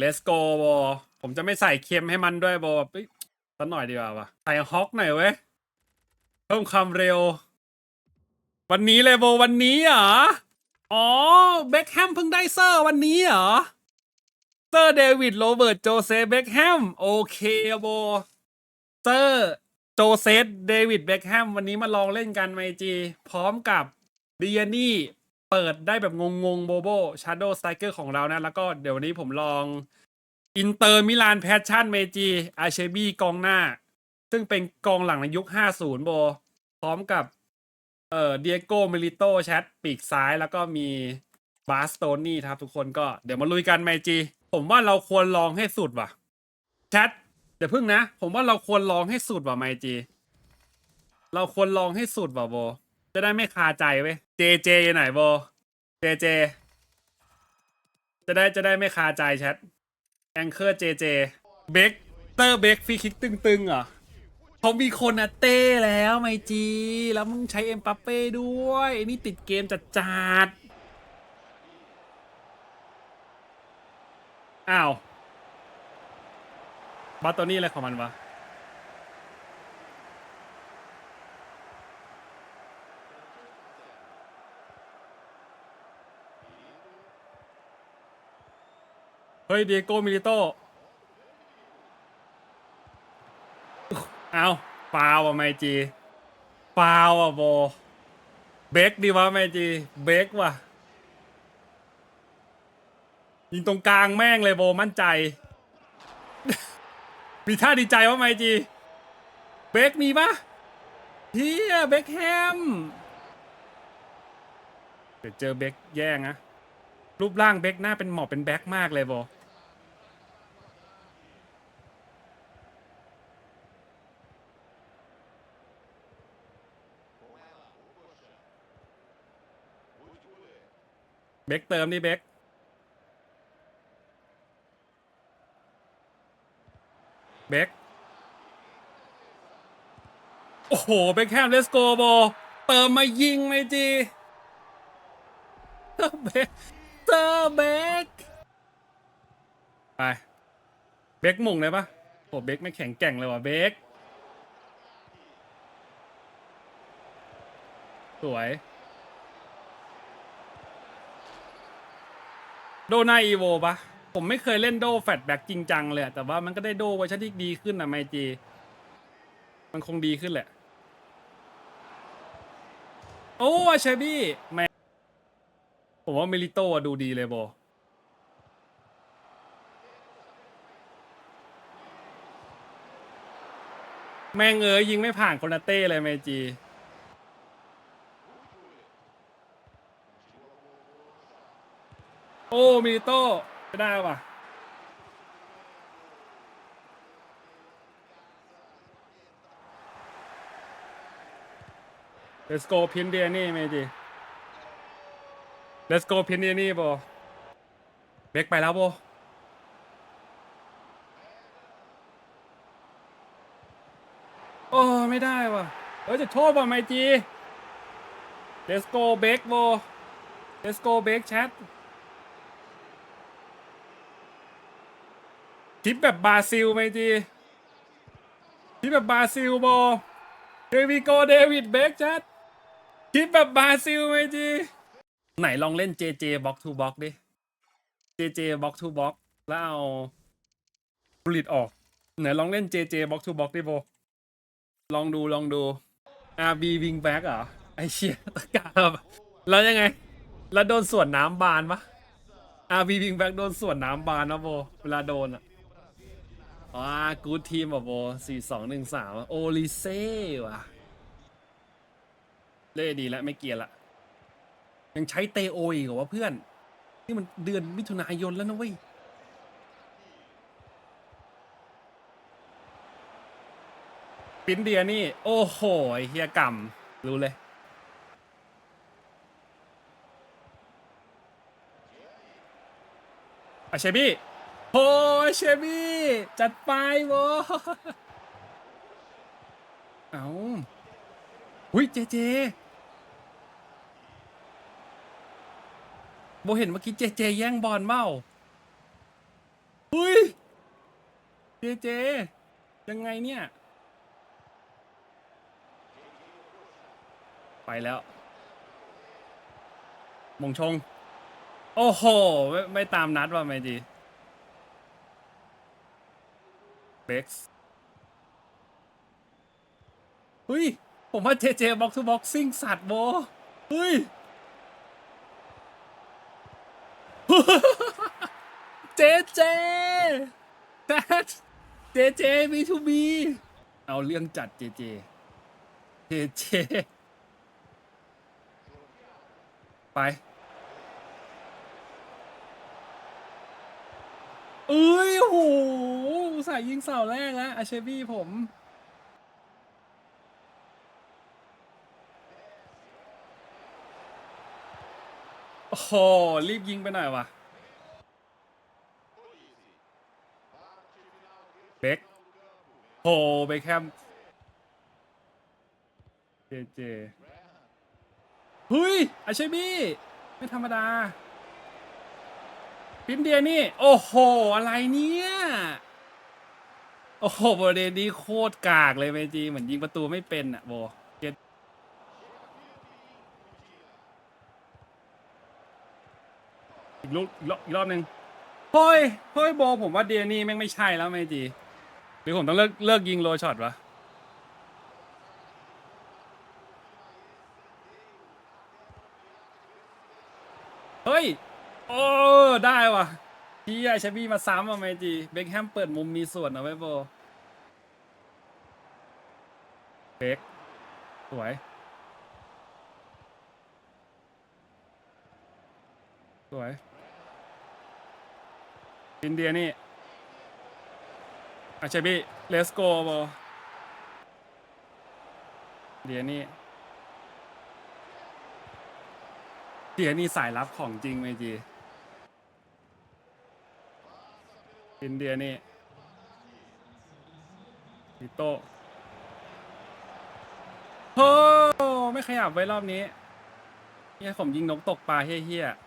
let's go โบผมจะไม่ใส่เค็มให้มันด้วยโบแบบเอ้ยสักหน่อยดีกว่าวะใส่ฮอกหน่อยเว้ย เพิ่มความเร็ว วันนี้เลยโบวันนี้เหรอ อ๋อ เบคแฮมเพิ่งได้เซอร์วันนี้เหรอ เซอร์เดวิดโรเบิร์ตโจเซฟเบคแฮมโอเคโบเซอร์โจเซฟเดวิดเบคแฮมวันนี้มาลองเล่นกันไมจี พร้อมกับเดิยนี่ เปิดได้แบบงงๆโบโบชาร์โดสไตเกอร์ของเรานะ แล้วก็เดี๋ยววันนี้ผมลองอินเตอร์มิลานแพชชั่นเมจีอาเชบีกองหน้า ซึ่งเป็นกองหลังในยุค 50 โบ พร้อมกับเอ่อเดียโกมิลิโตแชทปีกซ้ายแล้วก็มีบาสโตนี่ครับทุกคนก็เดี๋ยวมาลุยกันไมจี ผมว่าเราควรลองให้สุดว่ะแชทเดี๋ยวพึ่งนะ ผมว่าเราควรลองให้สุดว่ะไมจี เราควรลองให้สุดว่ะโบ จะได้ไม่คาใจเว้ยเจเจอยู่ไหนโบเจเจ จะได้จะได้ไม่คาใจแชทแองเกอร์เจเจเบกเตอร์เบกฟรีคิกตึงๆเหรอเขามีคนอะเต้แล้วไมจี แล้วมึงใช้เอ็มปัปเป้ด้วย นี่ติดเกมจัดจัดอ้าวบาตโตนี่อะไรของมันวะ เฮ้ยเดโกมิลิโตเอาฟาวอะไมจีฟาวอะโบเบกดีวะไมจีเบกว่ะยิงตรงกลางแม่งเลยโบมั่นใจ มีท่าดีใจว่าไมจีเบกมีปะเฮียเบกแฮมเดี๋ยวเจอเบกแย่งนะรูปร่างเบกหน้าเป็นหมอบเป็นแบ็กมากเลยโบ เบคเติมนี่เบคเบคโอ้โหเบคแฮมเลสโกโบเติมมายิงไหมจีเบคเตอร์เบคไปเบคมุ่งเลยปะโอ้เบคไม่แข็งแกร่งเลยว่ะเบคสวย โดนาอีโวปะผมไม่เคยเล่นโดแฟตแบ็กจริงจังเลยอะแต่ว่ามันก็ได้โดเวอร์ชันที่ดีขึ้นนะไมจี มันคงดีขึ้นแหละ โอ้อาเชบี้แม่ผมว่ามิลิโตอะดูดีเลยโบแม่งเอ๋ยยิงไม่ผ่านโคนาเต้เลยไมจี โอ้มิโต้ไม่ได้ว่ะ Let's go พินเดียนี่เมจิ Let's go พินเดียนี่โบเบกไปแล้วโบโอ้ไม่ได้ว่ะเออจะโทษว่ะไมจี Let's go เบกโบ Let's go เบกแชท ทิปแบบบราซิลไหมจีทิปแบบบราซิลโบเดวิโกเดวิดเบคจัดทิปแบบบราซิลไหมจีไหนลองเล่น JJ Box to Box ดิ JJ Box to Box แล้วเอาบลิดออก ไหนลองเล่น JJ Box to Box ดิโบลองดูลองดู RB Wing Back เหรอ ไอเชี่ยตะกาบแล้วยังไง แล้วโดนส่วนน้ำบานปะ RB Wing Back โดนส่วนน้ำบานนะโบ เวลาโดนอะ ว้ากูทีมแบบโบสี่สองหนึ่งสามโอลิเซ่ว่ะ เล่ดีแล้วไม่เกียร์ละ ยังใช้เตโออีกเหรอวะเพื่อน นี่มันเดือนมิถุนายนแล้วนะเว้ยปินเดียนี่ โอ้โหเฮียกรรมรู้เลยอาเชบี้ โอ้ยเชบี้จัดไปโวเอาหุยเจเจโบเห็นเมื่อกี้เจเจแย่งบอลเมาโบอุ้ยเจเจ ยังไงเนี่ย ไปแล้ว มงชง โอ้โห ไม่ไม่ตามนัดว่าไม่ดี เบ็กซ์เฮ้ย ผมว่าเจเจบ็อกทูบ็อกซิ่งสัตว์โบเฮ้ย เจเจ that เจเจ B2B เอาเรื่องจัดเจเจ เจเจ ไป เอ้ยโหอุตสายยิงเสาแรกแล้วอาเชบี้ผม โอ้โห รีบยิงไปหน่อยวะเบคโหเบคแฮมเจเจเฮ้ยอาเชบี้ไม่ธรรมดา ปินเดียนี่ โอ้โห อะไรเนี่ย โอ้โหโบเดนนี่โคตรกากเลยเมจีเหมือนยิงประตูไม่เป็นอะโบเกตอีกลูกอีกรอบอีกรอบหนึ่งเฮ้ยเฮ้ยโบผมว่าเดียนี่แม่งไม่ใช่แล้วเมจีหรือผมต้องเลิกเลิกยิงโลช็อตวะเฮ้ย โอ้ได้ว่ะพี่ไอชบี้มาซ้ำอะเมจีเบคแฮมเปิดมุมมีส่วนนะเว้ยโบเบคสวยสวยอินเดียนี่อาชบี้เลสโกโบเดียนี่เดียนี่สายลับของจริงเมจี อินเดียนี่ดิโตโอ้ไม่ขยับไว้รอบนี้เนี่ยผมยิงนกตกปลาเฮี้ยๆ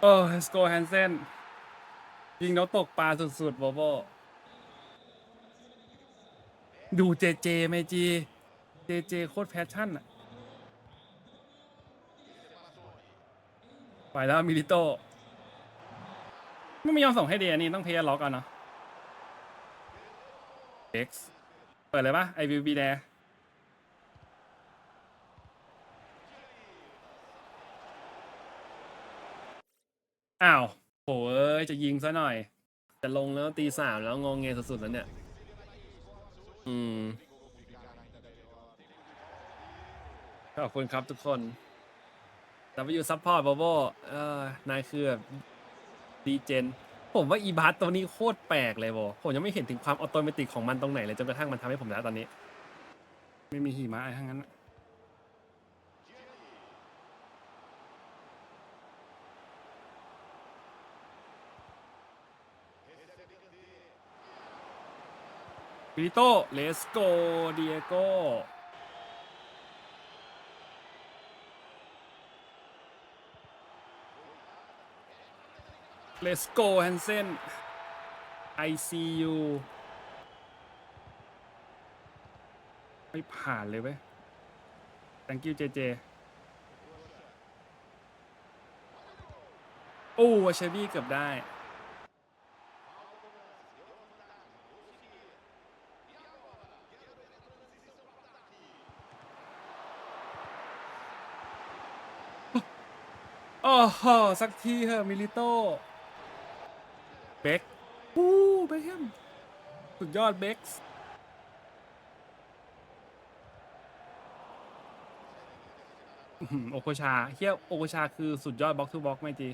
โอ้สโกแฮนเซนยิงนกตกปลาสุดๆโบโบดูเจเจเมจี เจเจโคตรแพชชั่นอะ ไปแล้วมิลิโตไม่มียอมส่งให้เดียนี่ต้องเพย์ล็อกเอะเนาะ X เปิดเลยปะ I will be there อ้าวโหเอ้ย จะยิงซะหน่อย จะลงแล้วตีสามแล้วงงเงยสุดๆแล้วเนี่ย อืม ขอบคุณครับทุกคน W Support b o b o เออนายคือแบบดีเจน ผมว่าอีบาร์ตัวนี้โคตรแปลกเลยโบผมยังไม่เห็นถึงความออโตเมติกของมันตรงไหนเลยจนกระทั่งมันทำให้ผมแล้วตอนนี้ ไม่มีหิมะอะไรทั้งนั้นอะปิโต้เลสโกเดียโก Let's go Hansen I see you ไม่ผ่านเลยเว้ย thank you JJ โอ้เชบี้เกือบได้ โอ้โห สักทีเถอะมิลิโต เบคอู้เบคแฮมสุดยอดเบคส์อื้อหือโอโคชาเฮียโอโคชาคือสุดยอดบล็อกทูบล็อกไหมจี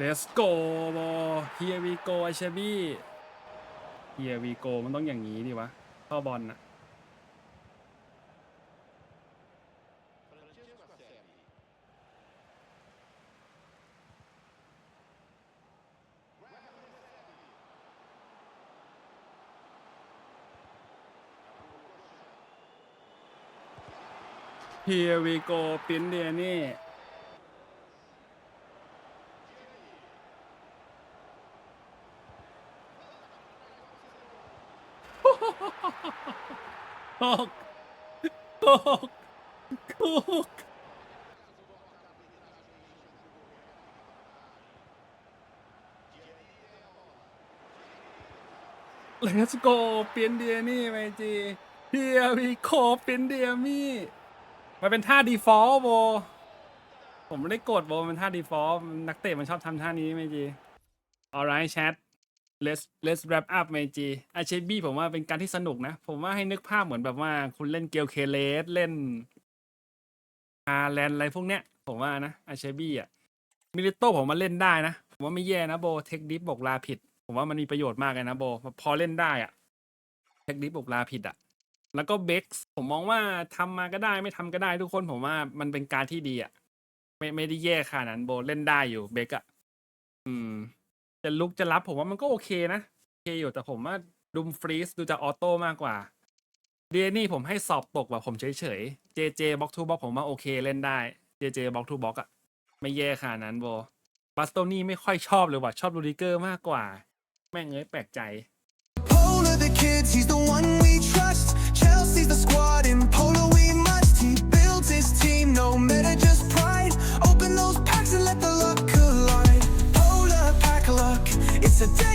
Let's go บอ Here we go ไอเชบี้ Here we go มันต้องอย่างนี้ดิวะเข้าบอลน่ะ Here we go ปิ้นเดียนี่โคกโคกโคก Let's go เปลี่ยนเดียนี่ไปจีเฮียวีโคเปลี่ยนเดียมี่ มันเป็นท่า default โบ ผมไม่ได้กดโบมันท่า default นักเตะมันชอบทำท่านี้ไหมจี alright chat let's let's wrap up ไมจีอาเชบี้ผมว่าเป็นการที่สนุกนะ ผมว่าให้นึกภาพเหมือนแบบว่า คุณเล่นเกลเคเลสเล่นฮาแลนอะไรพวกเนี้ย ผมว่านะอาเชบี้อะมิลิโต้ผมมาเล่นได้นะ ผมว่าไม่แย่นะโบเทคดิฟบอกลาผิด ผมว่ามันมีประโยชน์มากเลยนะโบ พอเล่นได้อะเทคดิฟบอกลาผิดอะ แล้วก็เบ็กซ์ผมมองว่าทำมาก็ได้ไม่ทำก็ได้ทุกคนผมว่ามันเป็นการที่ดีอะไม่ไม่ได้แย่ขนาดนั้นโบเล่นได้อยู่เบ็กอะอืม จะลุกจะรับผมว่ามันก็โอเคนะโอเคอยู่แต่ผมว่าดุมฟรีสดูจะออโต้มากกว่าเดียนี่ผมให้สอบตกแบบผมเฉยๆ JJ บ็อกทูบ็อกผมว่าโอเคเล่นได้ JJ บ็อกทูบ็อกอะไม่แย่ขนาดนั้นโบบัสโตนี่ไม่ค่อยชอบเลยว่ะชอบลูดิเกอร์มากกว่า แม่งเอ้ยแปลกใจ squad in polo. We must he builds his team, no matter just pride. Open those packs and let the luck collide. Polar pack luck, it's a